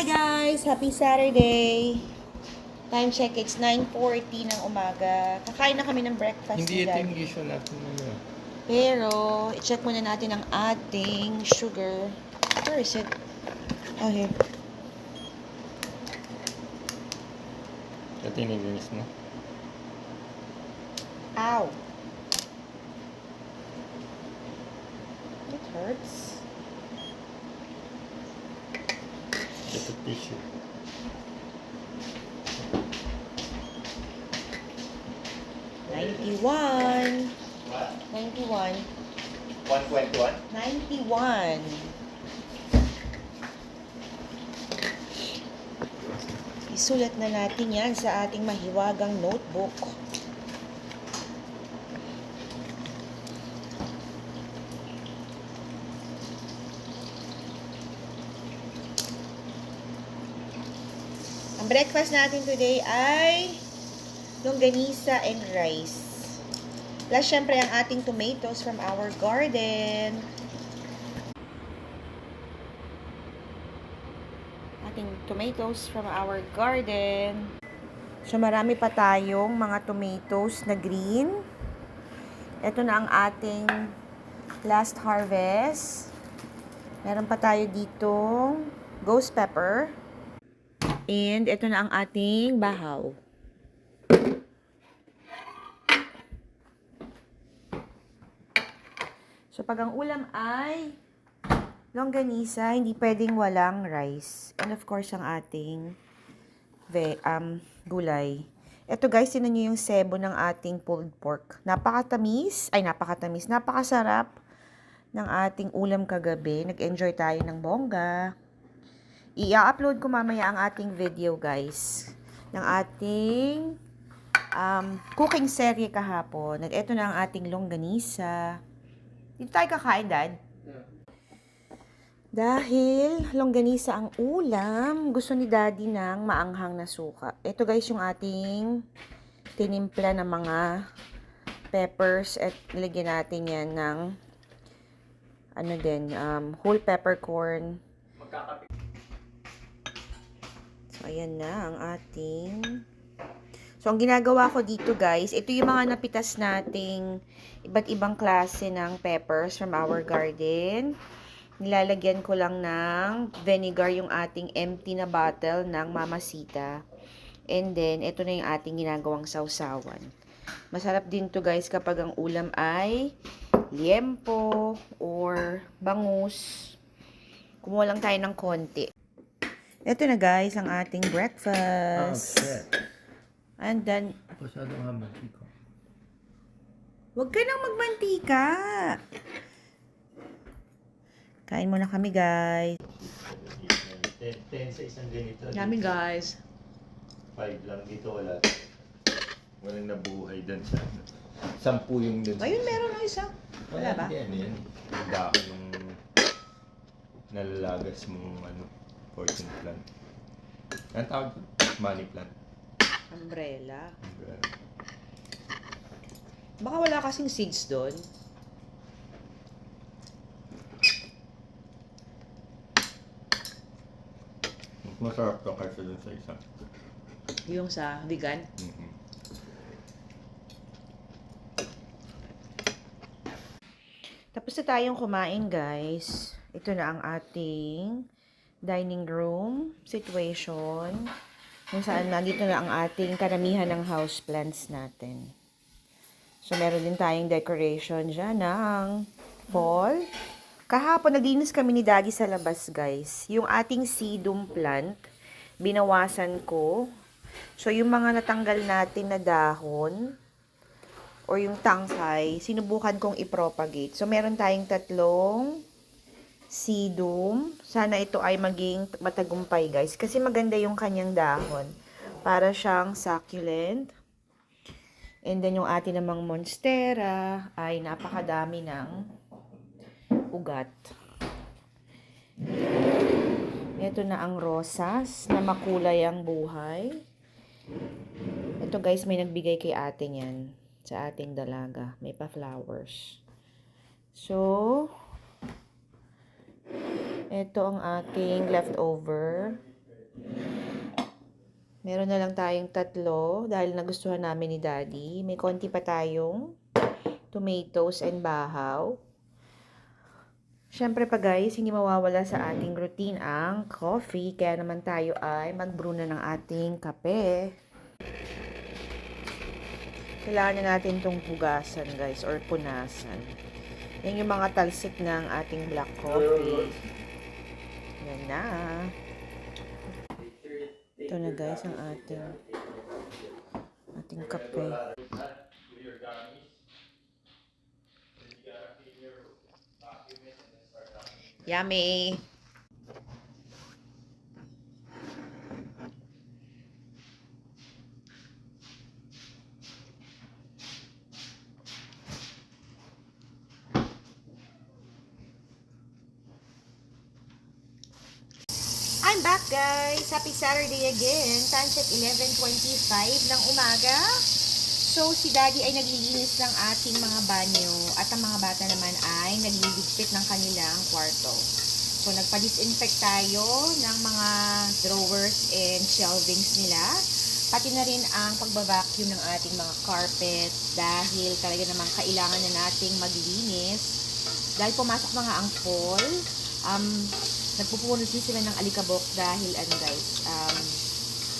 Hi guys! Happy Saturday! Time check, it's 9.40 ng umaga. Kakain na kami ng breakfast Hindi ito yung issue natin. Ano. Pero, i-check muna natin ang ating sugar. Where is it? Oh, here. Ito yung nilinis mo. Ow! It hurts. Ito tissue. Ninety-one. What? Ninety-one. 121? Ninety-one. Isulat na natin yan sa ating mahiwagang notebook. Breakfast natin today ay longganisa and rice. Plus, syempre, ang ating tomatoes from our garden. Ating tomatoes from our garden. So, marami pa tayong mga tomatoes na green. Ito na ang ating last harvest. Meron pa tayo ditong ghost pepper. And ito na ang ating bahaw. So, pag ang ulam ay longganisa, hindi pwedeng walang rice. And of course, ang ating ve um, gulay. Ito guys, tinan nyo yung sebo ng ating pulled pork. Napakatamis, ay napakatamis, napakasarap ng ating ulam kagabi. Nag-enjoy tayo ng bongga. I-upload ko mamaya ang ating video guys. Ng ating um, cooking serye kahapon. At ito na ang ating longganisa. Dito tayo kakain, Dad. Dahil longganisa ang ulam, gusto ni Daddy ng maanghang na suka. Ito guys yung ating tinimpla ng mga peppers at nilagyan natin yan ng ano din, um, whole peppercorn. Ayan na ang ating So, ang ginagawa ko dito guys, ito yung mga napitas nating iba't ibang klase ng peppers from our garden. Nilalagyan ko lang ng vinegar yung ating empty na bottle ng Mamasita. And then, ito na yung ating ginagawang sausawan. Masarap din to guys kapag ang ulam ay liempo or bangus. Kumuha lang tayo ng konti. Ito na guys, ang ating breakfast. And then, Masyadong hamad ko. Huwag ka nang magmantika. Kain muna kami, guys. 10, 10 sa isang ganito. Yummy, guys. 5 lang dito wala. Walang nabuhay dun sa ano. Sampu yung dun. Ayun, meron na isa. Wala ba? Yan, yan. Yung dahon ng nalalagas mong ano, fortune plant. Ang tawag? Money plant. Umbrella. Baka wala kasing seeds doon. Mas masarap to kaysa dun sa isa. Yung sa vegan. Mhm. Tapos na tayong kumain, guys. Ito na ang ating dining room situation. Kung saan nandito na ang ating karamihan ng houseplants natin. So, meron din tayong decoration dyan ng fall. Kahapon, naglinis kami ni Daddy sa labas, guys. Yung ating sedum plant, binawasan ko. So, yung mga natanggal natin na dahon, or yung tangkay, sinubukan kong i-propagate. So, meron tayong tatlong sedum. Sana ito ay maging matagumpay, guys. Kasi maganda yung kanyang dahon. Para siyang succulent. And then, yung atin namang monstera ay napakadami ng ugat. Ito na ang rosas na makulay ang buhay. Ito guys, may nagbigay kay ate niyan sa ating dalaga. May pa-flowers. So, ito ang aking leftover Meron na lang tayong tatlo dahil nagustuhan namin ni Daddy. May konti pa tayong tomatoes and bahaw. Siyempre pa guys, hindi mawawala sa ating routine ang coffee. Kaya naman tayo ay mag-brew na ng ating kape. Kailangan na natin itong pugasan guys or punasan. Yan yung mga talsik ng ating black coffee. Yan na. Ito na guys ang ating ating kape. Yummy! I'm back guys! Happy Saturday again! Time check 11.25 ng umaga. So, si Daddy ay naglilinis ng ating mga banyo at ang mga bata naman ay nagliligpit ng kanilang kwarto. So, nagpa-disinfect tayo ng mga drawers and shelvings nila. Pati na rin ang pagbabacuum ng ating mga carpet dahil talaga naman kailangan na nating maglinis. Dahil pumasok na nga ang fall, um, nagpupuno din sila ng alikabok dahil ano guys, um,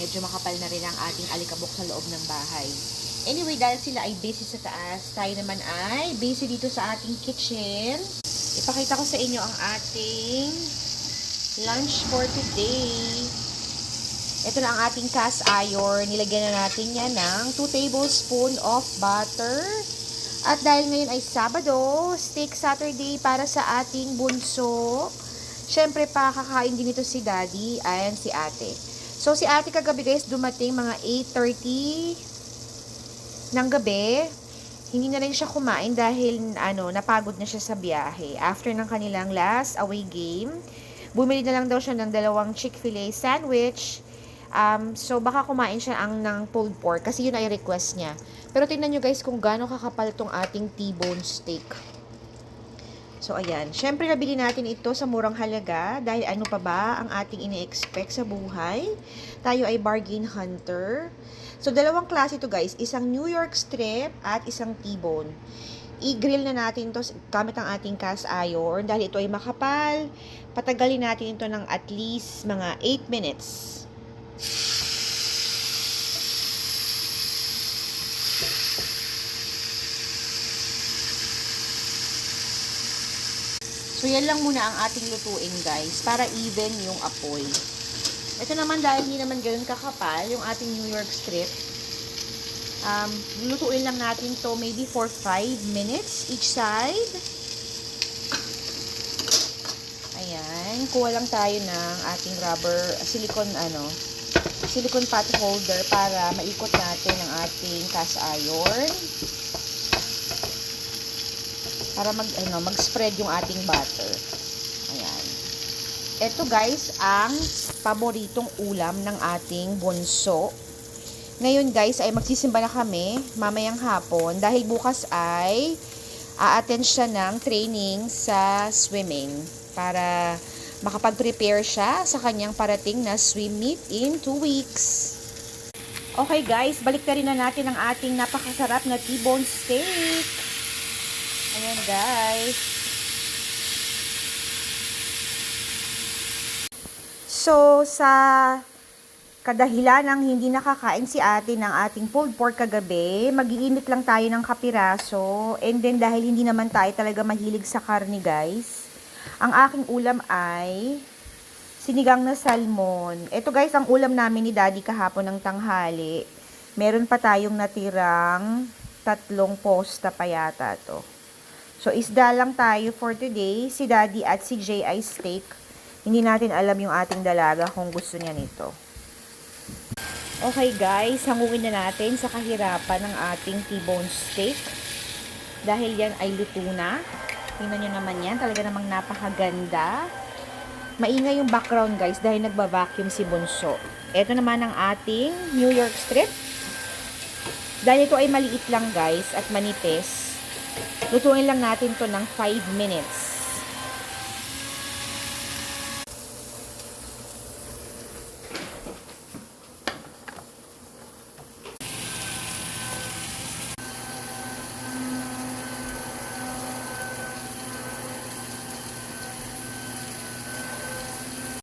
medyo makapal na rin ang ating alikabok sa loob ng bahay. Anyway, dahil sila ay busy sa taas, tayo naman ay busy dito sa ating kitchen. Ipakita ko sa inyo ang ating lunch for today. Ito na ang ating cast iron. Nilagyan na natin yan ng 2 tablespoon of butter. At dahil ngayon ay Sabado, steak Saturday para sa ating bunso. Siyempre, pakakain din ito si Daddy. Ayan si ate. So, si ate kagabi guys, dumating mga 8.30 ng gabi. Hindi na rin siya kumain dahil ano, napagod na siya sa biyahe. After ng kanilang last away game, bumili na lang daw siya ng dalawang Chick-fil-A sandwich. Um, so, baka kumain siya ang ng pulled pork kasi yun ay request niya. Pero tingnan nyo guys kung gaano kakapal tong ating T-bone steak. So, ayan. Siyempre, nabili natin ito sa murang halaga dahil ano pa ba ang ating ini-expect sa buhay. Tayo ay bargain hunter. So, dalawang klase ito guys. Isang New York strip at isang T-bone. I-grill na natin to gamit ang ating cast iron dahil ito ay makapal. Patagalin natin ito ng at least mga 8 minutes. So, yan lang muna ang ating lutuin, guys, para even yung apoy. Ito naman, dahil hindi naman ganoon kakapal, yung ating New York strip, um, lutuin lang natin to maybe for 5 minutes each side. Ayan. Kuha lang tayo ng ating rubber, silicone, ano, silicone pot holder para maikot natin ang ating cast iron para mag ano, mag-spread yung ating butter. Ayan. Ito guys ang paboritong ulam ng ating bunso. Ngayon guys ay magsisimba na kami mamayang hapon dahil bukas ay a-attend siya ng training sa swimming para makapag-prepare siya sa kanyang parating na swim meet in 2 weeks. Okay guys, balik na rin na natin ang ating napakasarap na T-bone steak. Ayan guys. So, sa kadahilan ng hindi nakakain si ate ng ating pulled pork kagabi, magiinit lang tayo ng kapiraso. And then, dahil hindi naman tayo talaga mahilig sa karne guys, ang aking ulam ay sinigang na salmon. Ito guys, ang ulam namin ni daddy kahapon ng tanghali. Meron pa tayong natirang tatlong posta pa yata to. So, isda lang tayo for today. Si Daddy at si Jay ay steak. Hindi natin alam yung ating dalaga kung gusto niya nito. Okay guys, hangungin na natin sa kahirapan ng ating T-bone steak. Dahil yan ay luto na. Tingnan nyo naman yan. Talaga namang napakaganda. Maingay yung background guys dahil nagba-vacuum si Bunso. Ito naman ang ating New York strip. Dahil ito ay maliit lang guys at manipis. Lutuin lang natin to ng 5 minutes.